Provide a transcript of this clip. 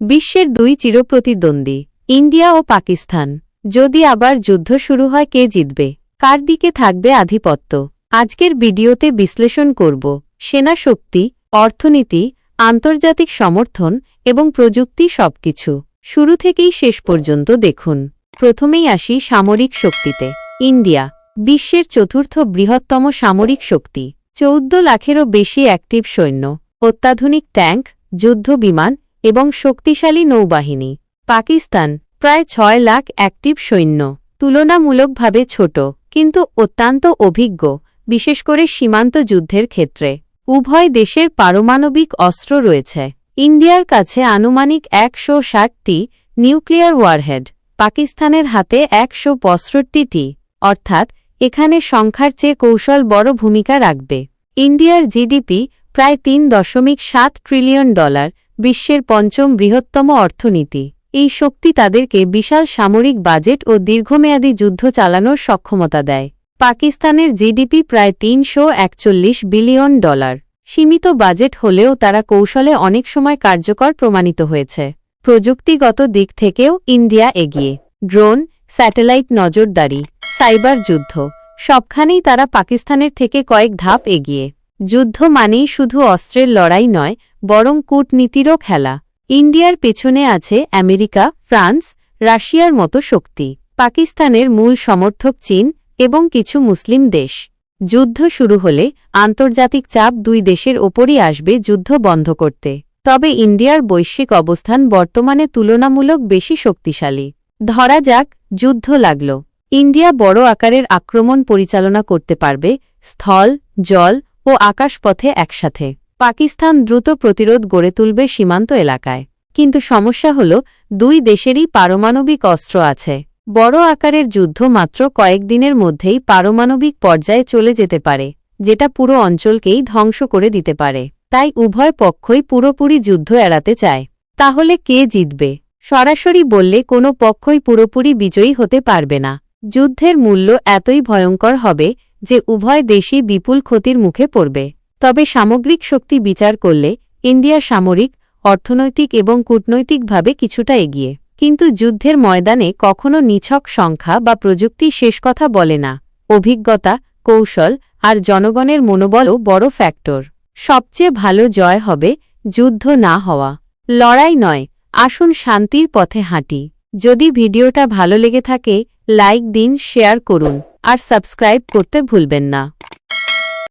বিশ্বের দুই চিরপ্রতিদ্বন্দ্বী, ইন্ডিয়া ও পাকিস্তান। যদি আবার যুদ্ধ শুরু হয়, কে জিতবে? কার দিকে থাকবে আধিপত্য? আজকের ভিডিওতে বিশ্লেষণ করব, সেনা শক্তি, অর্থনীতি, আন্তর্জাতিক সমর্থন এবং প্রযুক্তি সবকিছু। শুরু থেকেই শেষ পর্যন্ত দেখুন। প্রথমেই আসি সামরিক শক্তিতে, ইন্ডিয়া, বিশ্বের চতুর্থ বৃহত্তম সামরিক শক্তি। চৌদ্দ লাখেরও বেশি অ্যাক্টিভ সৈন্য, অত্যাধুনিক ট্যাঙ্ক, যুদ্ধ বিমান এবং শক্তিশালী নৌবাহিনী। পাকিস্তান প্রায় ছয় লাখ অ্যাক্টিভ সৈন্য। তুলনামূলকভাবে ছোট, কিন্তু অত্যন্ত অভিজ্ঞ, বিশেষ করে সীমান্ত যুদ্ধের ক্ষেত্রে। উভয় দেশের পারমাণবিক অস্ত্র রয়েছে। ইন্ডিয়ার কাছে আনুমানিক একশো ষাটটি নিউক্লিয়ার ওয়ারহেড, পাকিস্তানের হাতে একশো পঁয়ষট্টিটি, অর্থাৎ এখানে সংখ্যার চেয়ে কৌশল বড় ভূমিকা রাখবে। ইন্ডিয়ার জিডিপি প্রায় তিন দশমিক সাত ট্রিলিয়ন ডলার বিশ্বের পঞ্চম বৃহত্তম অর্থনীতি। এই শক্তি তাদেরকে বিশাল সামরিক বাজেট ও দীর্ঘমেয়াদী যুদ্ধ চালানোর সক্ষমতা দেয়। পাকিস্তানের জিডিপি প্রায় তিনশো একচল্লিশ বিলিয়ন ডলার। সীমিত বাজেট হলেও তারা কৌশলে অনেক সময় কার্যকর প্রমাণিত হয়েছে। প্রযুক্তিগত দিক থেকেও ইন্ডিয়া এগিয়ে। ড্রোন, স্যাটেলাইট নজরদারি, সাইবার যুদ্ধ, সবখানেই তারা পাকিস্তানের থেকে কয়েক ধাপ এগিয়ে। যুদ্ধ মানেই শুধু অস্ত্রের লড়াই নয় বরং কূটনীতিরও খেলা। ইন্ডিয়ার পেছনে আছে আমেরিকা, ফ্রান্স, রাশিয়ার মতো শক্তি। পাকিস্তানের মূল সমর্থক চীন এবং কিছু মুসলিম দেশ। যুদ্ধ শুরু হলে আন্তর্জাতিক চাপ দুই দেশের ওপরই আসবে যুদ্ধ বন্ধ করতে। তবে ইন্ডিয়ার বৈশ্বিক অবস্থান বর্তমানে তুলনামূলক বেশি শক্তিশালী। ধরা যাক, যুদ্ধ লাগল। ইন্ডিয়া বড় আকারের আক্রমণ পরিচালনা করতে পারবে, স্থল, জল ও আকাশপথে একসাথে। পাকিস্তান দ্রুত প্রতিরোধ গড়ে তুলবে সীমান্ত এলাকায়। কিন্তু সমস্যা হল, দুই দেশেরই পারমাণবিক অস্ত্র আছে। বড় আকারের যুদ্ধ মাত্র কয়েকদিনের মধ্যেই পারমাণবিক পর্যায়ে চলে যেতে পারে, যেটা পুরো অঞ্চলকেই ধ্বংস করে দিতে পারে। তাই উভয় পক্ষই পুরোপুরি যুদ্ধ এড়াতে চায়। তাহলে কে জিতবে? সরাসরি বললে কোনো পক্ষই পুরোপুরি বিজয়ী হতে পারবে না। যুদ্ধের মূল্য এতই ভয়ঙ্কর হবে যে উভয় দেশই বিপুল ক্ষতির মুখে পড়বে। তবে সামগ্রিক শক্তি বিচার করলে ইন্ডিয়া সামরিক, অর্থনৈতিক এবং কূটনৈতিকভাবে কিছুটা এগিয়ে। কিন্তু যুদ্ধের ময়দানে কখনো নিছক সংখ্যা বা প্রযুক্তি শেষ কথা বলে না। অভিজ্ঞতা, কৌশল আর জনগণের মনোবলও বড় ফ্যাক্টর। সবচেয়ে ভালো জয় হবে যুদ্ধ না হওয়া। লড়াই নয়, আসুন শান্তির পথে হাঁটি। যদি ভিডিওটা ভালো লেগে থাকে, লাইক দিন, শেয়ার করুন আর সাবস্ক্রাইব করতে ভুলবেন না।